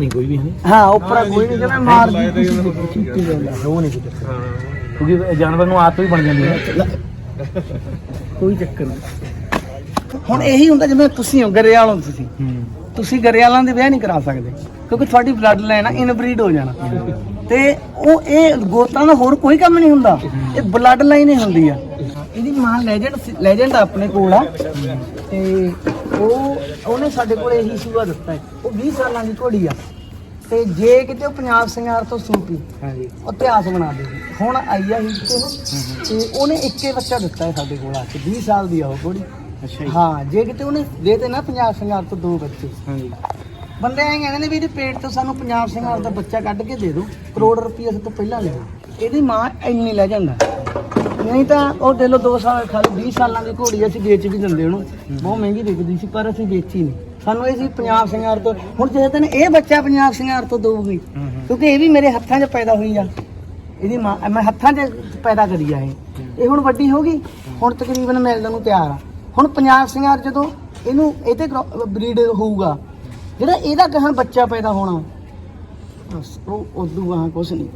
ਨਹੀਂ ਕੋਈ ਵੀ ਹੈ ਹਾਂ ਉੱਪਰ ਕੋਈ ਨਹੀਂ ਜਿਵੇਂ ਮਾਰ ਦੀ ਚੀਟੀ ਜਾਂਦਾ ਉਹ ਨਹੀਂ ਕੁਝ ਕਿਉਂਕਿ ਜਾਨਵਰ ਨੂੰ ਆਦਤ ਵੀ ਬਣ ਜਾਂਦੀ ਹੈ। ਕੋਈ ਚੱਕਰ ਨਹੀਂ। ਹੁਣ ਇਹੀ ਹੁੰਦਾ ਜਿਵੇਂ ਤੁਸੀਂ ਹੋ ਗਰੇਵਾਲੋਂ ਤੁਸੀਂ। ਹੂੰ। ਤੁਸੀਂ ਗਰੇਵਾਲਾਂ ਦੇ ਵਿਆਹ ਨਹੀਂ ਕਰਾ ਸਕਦੇ ਕਿਉਂਕਿ ਤੁਹਾਡੀ ਬਲੱਡ ਲਾਈਨ ਆ ਇਨਬਰੀਡ ਹੋ ਜਾਣਾ। ਤੇ ਉਹ ਇਹ ਗੋਤਾਂ ਦਾ ਹੋਰ ਕੋਈ ਕੰਮ ਨਹੀਂ ਹੁੰਦਾ। ਇਹ ਬਲੱਡ ਲਾਈਨ ਹੀ ਹੁੰਦੀ ਆ। ਇਹਦੀ ਮਾਂ ਲੈਜੈਂਡ ਲੈਜੈਂਡ ਆਪਣੇ ਕੋਲ ਆ। ਤੇ ਉਹ ਉਹਨੇ ਸਾਡੇ ਕੋਲ ਇਹੀ ਸੂਆ ਦਿੱਤਾ ਹੈ। ਉਹ 20 ਸਾਲਾਂ ਦੀ ਘੋੜੀ ਆ। ਤੇ ਜੇ ਕਿਤੇ ਉਹ ਪੰਜਾਬ ਸਿੰਘਾਰ ਤੋਂ ਸੂਪੀ ਹਾਂਜੀ। ਇਤਿਹਾਸ ਬਣਾ ਦੇ। ਹੁਣ ਆਈ ਆ ਹੀ ਤੇ ਉਹ। ਤੇ ਉਹਨੇ ਇੱਕੇ ਬੱਚਾ ਦਿੱਤਾ ਹੈ ਸਾਡੇ ਕੋਲ ਆ ਕੇ 20 ਸਾਲ ਦੀ ਆ ਉਹ ਘੋੜੀ। ਅੱਛਾ ਜੀ। ਹਾਂ ਜੇ ਕਿਤੇ ਉਹਨੇ ਦੇ ਤੇ ਨਾ ਪੰਜਾਬ ਸਿੰਘਾਰ ਤੋਂ ਦੋ ਬੱਚੇ। ਹਾਂਜੀ। ਬੰਦੇ ਐਂ ਕਹਿੰਦੇ ਨੇ ਵੀ ਇਹਦੇ ਪੇਟ ਤੋਂ ਸਾਨੂੰ ਪੰਜਾਬ ਸਿੰਘਾਰ ਦਾ ਬੱਚਾ ਕੱਢ ਕੇ ਦੇ ਦਿਓ। ਕਰੋੜ ਰੁਪਏ ਤੋਂ ਪਹਿਲਾਂ ਲੈ ਇਹਦੀ ਮਾਂ ਇੰਨੀ ਲੈ ਜਾਂਦਾ। ਨਹੀਂ ਤਾਂ ਉਹ ਦੇ ਲੋ 2 ਸਾਲ ਖਾਲੀ 20 ਸਾਲਾਂ ਦੀ ਘੋੜੀ ਅਸੀਂ ਵੇਚ ਵੀ ਦਿੰਦੇ ਉਹਨੂੰ। ਬਹੁਤ ਮਹਿੰਗੀ ਵਿਕਦੀ ਸੀ ਪਰ ਅਸੀਂ ਵੇਚੀ ਨਹੀਂ। ਸਾਨੂੰ ਇਹ ਸੀ ਪੰਜਾਬ ਸਿੰਘਾਰ ਤੋਂ ਹੁਣ ਜੇ ਤੈਨੂੰ ਇਹ ਬੱਚਾ ਪੰਜਾਬ ਸਿੰਘਾਰ ਤੋਂ ਦਊਗੀ ਕਿਉਂਕਿ ਇਹ ਵੀ ਮੇਰੇ ਹੱਥਾਂ 'ਚ ਪੈਦਾ ਹੋਈ ਆ। ਇਹਦੀ ਮਾਂ ਮੈਂ ਹੱਥਾਂ 'ਚ ਪੈਦਾ ਕਰੀ ਆ ਇਹ। ਇਹ ਹੁਣ ਵੱਡੀ ਹੋ ਗਈ ਹੁਣ ਤਕਰੀਬਨ ਮਿਲਣ ਨੂੰ ਤਿਆਰ ਆ। ਹੁਣ ਪੰਜਾਬ ਸਿੰਘਾਰ ਜਦੋਂ ਇਹਨੂੰ ਇਹਦੇ ਬਰੀਡ ਹੋਊਗਾ ਜਿਹੜਾ ਇਹਦਾ ਕਹਾਂ ਬੱਚਾ ਪੈਦਾ ਹੋਣਾ ਬਸ ਉਹ ਉਦੋਂ ਗਾਹਾਂ ਕੁਛ ਨਹੀਂ।